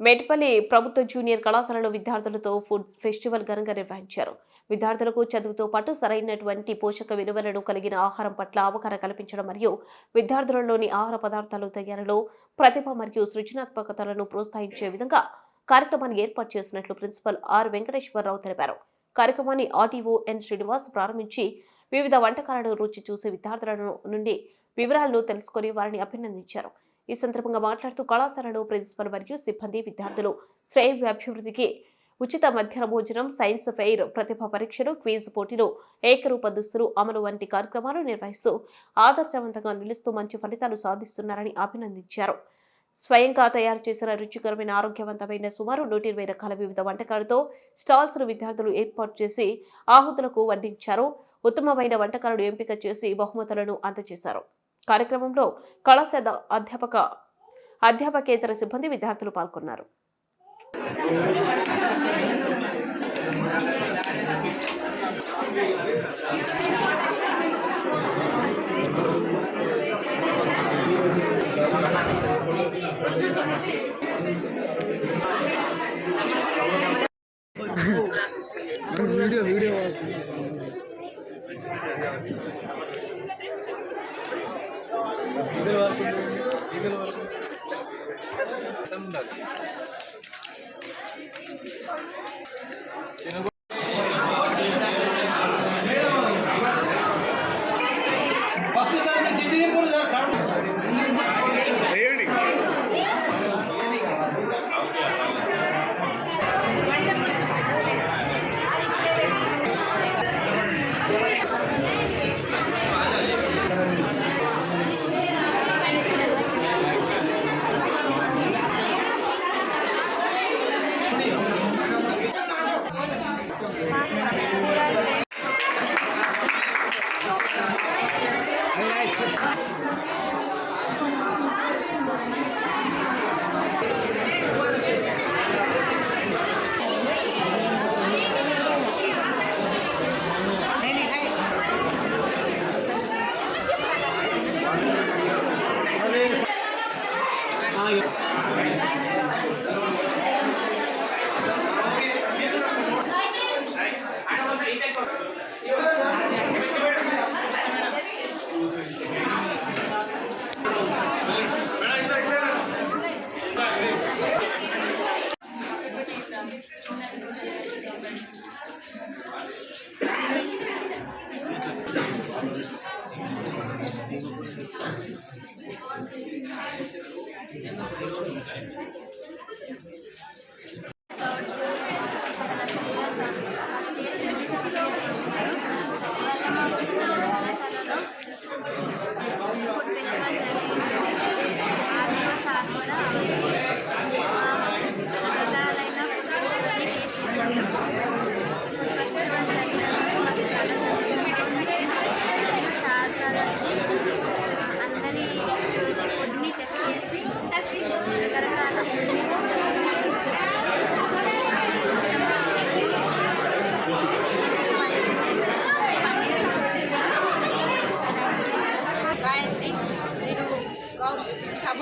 మేటపల్లి ప్రభుత్వ జూనియర్ కళాశాలలో విద్యార్థులతో ఫుడ్ ఫెస్టివల్ ఘనంగా నిర్వహించారు. విద్యార్థులకు చదువుతో పాటు సరైనటువంటి పోషక విలువలను కలిగిన ఆహారం పట్ల అవగాహన కల్పించడం మరియు విద్యార్థులలోని ఆహార పదార్థాలు తయారీలో ప్రతిభ మరియు సృజనాత్మకతలను ప్రోత్సహించే విధంగా కార్యక్రమాన్ని ఏర్పాటు చేసినట్లు ప్రిన్సిపల్ ఆర్ వెంకటేశ్వరరావు తెలిపారు. కార్యక్రమాన్ని ఆర్టీఓ ఎన్ శ్రీనివాస్ ప్రారంభించి వివిధ వంటకాలను రుచి చూసే విద్యార్థులను నుండి వివరాలను తెలుసుకొని వారిని అభినందించారు. ఈ సందర్భంగా మాట్లాడుతూ కళాశాలలో ప్రిన్సిపల్ మరియు సిబ్బంది విద్యార్థులు శ్రేయ అభివృద్ధికి ఉచిత మధ్యాహ్న భోజనం సైన్స్ ఫెయిర్ ప్రతిభ పరీక్షలు క్విజ్ పోటీలు ఏకరూప దుస్తులు అమలు వంటి కార్యక్రమాలు నిర్వహిస్తూ ఆదర్శవంతంగా నిలుస్తూ మంచి ఫలితాలు సాధిస్తున్నారని అభినందించారు. స్వయంగా తయారు చేసిన రుచికరమైన ఆరోగ్యవంతమైన సుమారు నూట ఇరవై రకాల వివిధ వంటకాలతో స్టాల్స్ను విద్యార్థులు ఏర్పాటు చేసి ఆహుతులకు వడ్డించారు. ఉత్తమమైన వంటకాలను ఎంపిక చేసి బహుమతులను అందజేశారు. కార్యక్రమంలో కళాశాల అధ్యాపక అధ్యాపకేతర సిబ్బంది విద్యార్థులు పాల్గొన్నారు. అందరి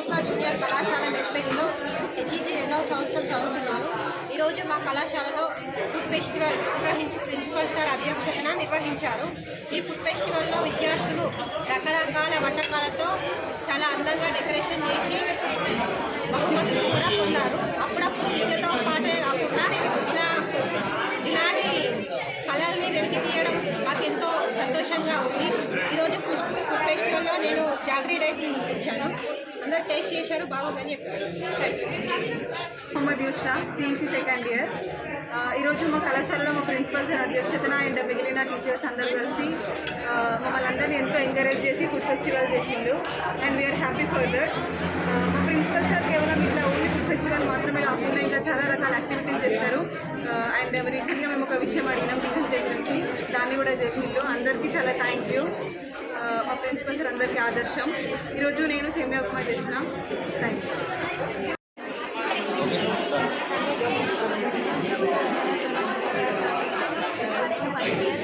ప్రభుత్వ జూనియర్ కళాశాల మెట్పల్లిలో హెచ్ఈసి రెండవ సంవత్సరం చదువుతున్నాను. ఈరోజు మా కళాశాలలో ఫుడ్ ఫెస్టివల్ నిర్వహించి ప్రిన్సిపల్ సార్ అధ్యక్షతన నిర్వహించారు. ఈ ఫుడ్ ఫెస్టివల్లో విద్యార్థులు రకరకాల వంటకాలతో చాలా అందంగా డెకరేషన్ చేసి బహుమతులు కూడా పొందారు. అప్పుడప్పుడు విద్యతో పాటే కళల్ని వెలికి తీయడం మాకు ఎంతో సంతోషంగా ఉంది. ఈరోజు ఫుడ్ ఫెస్టివల్లో నేను జాగ్రీ రైస్ తీసుకొచ్చాను. అందరు టేస్ట్ చేశారు బాగుందని చెప్పారు. Mohammed Yusha CMC second year ఈరోజు మా కళాశాలలో మా ప్రిన్సిపల్ సార్ అధ్యక్షతన అండ్ మిగిలిన టీచర్స్ అందరూ కలిసి మమ్మల్ని అందరినీ ఎంతో ఎంకరేజ్ చేసి ఫుడ్ ఫెస్టివల్ చేసిండు. And we're happy for that మా ప్రిన్సిపల్ సార్ కేవలం ఇట్లా ఓన్లీ ఫుడ్ ఫెస్టివల్ మాత్రమే కాకుండా ఇంకా చాలా రకాల యాక్టివిటీస్ చేస్తారు. అండ్ రీసెంట్గా మేము ఒక విషయం అడిగినాం టీచర్స్ కూడా చేసిండు అందరికీ చాలా థ్యాంక్ యూ మా ప్రిన్సిపల్ సార్ అందరికీ ఆదర్శం. ఈరోజు నేను సేమియా ఉప్మా చేసిన. Thank you first year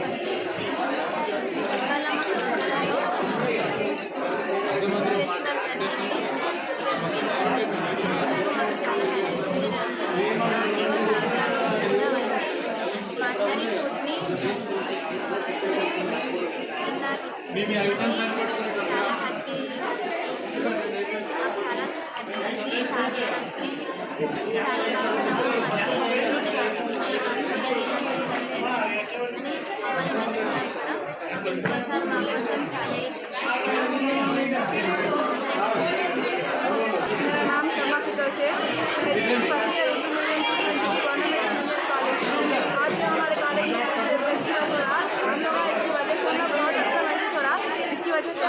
first year Yeah,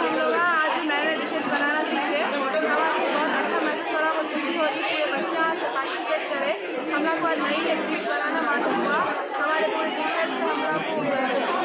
हम लोग आज नए नए डिशेज बनाना सीखे हमारे बहुत अच्छा महसूस हो रहा बहुत खुशी हो रही पूरे बच्चे यहाँ पार्टिसिपेट करें, हम लोग नई एक डिश बनाना मालूम हुआ हमारे पूरे टीचर से हम लोग को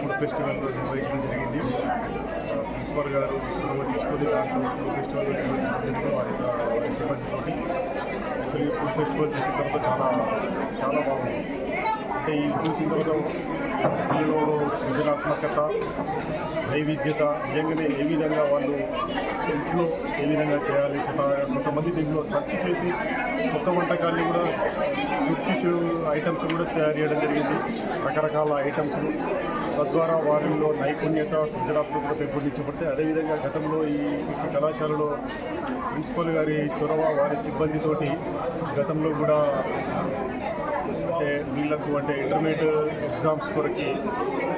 ఫుడ్ ఫెస్టివల్ నిర్వహించడం జరిగింది. ప్రిన్సిపల్ గారు చొరవ తీసుకొని దాంట్లో ఫుడ్ ఫెస్టివల్ వారి సిబ్బందితోటి. యాక్చువల్లీ ఫుడ్ ఫెస్టివల్ చూసిన తర్వాత చాలా చాలా బాగుంది. అంటే ఇది చూసిన తర్వాత పిల్లలలో సృజనాత్మకత వైవిధ్యత నిజంగానే ఏ విధంగా వాళ్ళు ఇంట్లో ఏ విధంగా చేయాలి కొంతమంది దీంట్లో సెర్చ్ చేసి కొత్త వంటకాన్ని కూడా కుకిష్ ఐటమ్స్ కూడా తయారు చేయడం జరిగింది. రకరకాల ఐటమ్స్ తద్వారా వారిలో నైపుణ్యత సృజనాత్మకత పెంపొందించబడితే అదేవిధంగా గతంలో ఈ కళాశాలలో ప్రిన్సిపల్ గారి చొరవ వారి సిబ్బందితోటి గతంలో కూడా అంటే వీళ్ళకు అంటే ఇంటర్మీడియట్ ఎగ్జామ్స్ కొరకు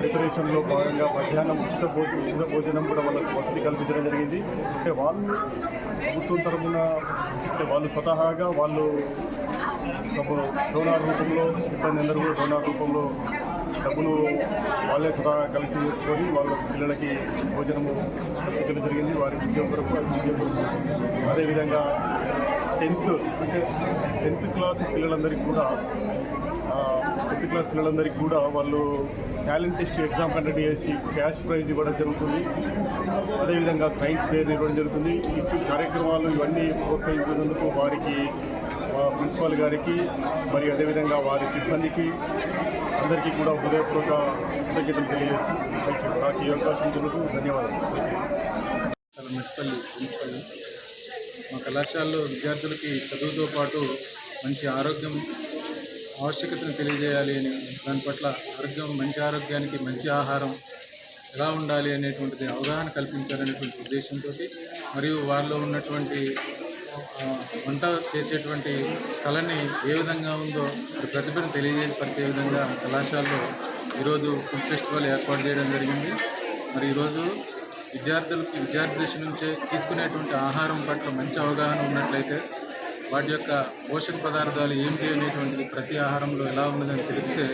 ప్రిపరేషన్లో భాగంగా మధ్యాహ్నం ఉచిత భోజనం ఉచిత భోజనం కూడా వాళ్ళకి వసతి కల్పించడం జరిగింది. అంటే వాళ్ళు ప్రభుత్వం తరఫున అంటే వాళ్ళు స్వతహాగా వాళ్ళు డోనార్ రూపంలో సిబ్బంది అందరూ కూడా డోనార్ రూపంలో డబ్బులు వాళ్ళే సదా కలెక్ట్ చేసుకొని వాళ్ళ పిల్లలకి భోజనము కల్పించడం జరిగింది. వారి విద్య కొరకు విద్య కొరకు. అదేవిధంగా టెన్త్ అంటే టెన్త్ క్లాస్ పిల్లలందరికీ కూడా టెన్త్ క్లాస్ పిల్లలందరికీ కూడా వాళ్ళు టాలెంట్ టెస్ట్ ఎగ్జామ్ కండక్ట్ చేసి క్యాష్ ప్రైజ్ ఇవ్వడం జరుగుతుంది. అదేవిధంగా సైన్స్ ఫేర్ ఇవ్వడం జరుగుతుంది. ఇటు కార్యక్రమాలు ఇవన్నీ ప్రోత్సహించినందుకు వారికి ప్రిన్సిపాల్ గారికి మరి అదేవిధంగా వారి సిబ్బందికి అందరికీ కూడా హృదయపూర్వక కృతజ్ఞతలు తెలియజేస్తూ నాకు ఈ అవకాశం ఇచ్చినందుకు ధన్యవాదాలు. థ్యాంక్ మెట్పల్లి ప్రిన్సిపల్ మా కళాశాలలో విద్యార్థులకి చదువుతో పాటు మంచి ఆరోగ్యం ఆవశ్యకతను తెలియజేయాలి అని దాని పట్ల ఆరోగ్యం మంచి ఆరోగ్యానికి మంచి ఆహారం ఎలా ఉండాలి అనేటువంటిది అవగాహన కల్పించాలనేటువంటి ఉద్దేశంతో మరియు వారిలో ఉన్నటువంటి వంట చేసేటువంటి కళని ఏ విధంగా ఉందో ప్రతిభను తెలియజేయపరిచే విధంగా కళాశాలలో ఈరోజు ఫుడ్ ఫెస్టివల్ ఏర్పాటు చేయడం జరిగింది. మరి ఈరోజు విద్యార్థులకి విద్యార్థి దశ నుంచే తీసుకునేటువంటి ఆహారం పట్ల మంచి అవగాహన ఉన్నట్లయితే వాటి యొక్క పోషక పదార్థాలు ఏంటి అనేటువంటిది ప్రతి ఆహారంలో ఎలా ఉన్నదని తెలిస్తే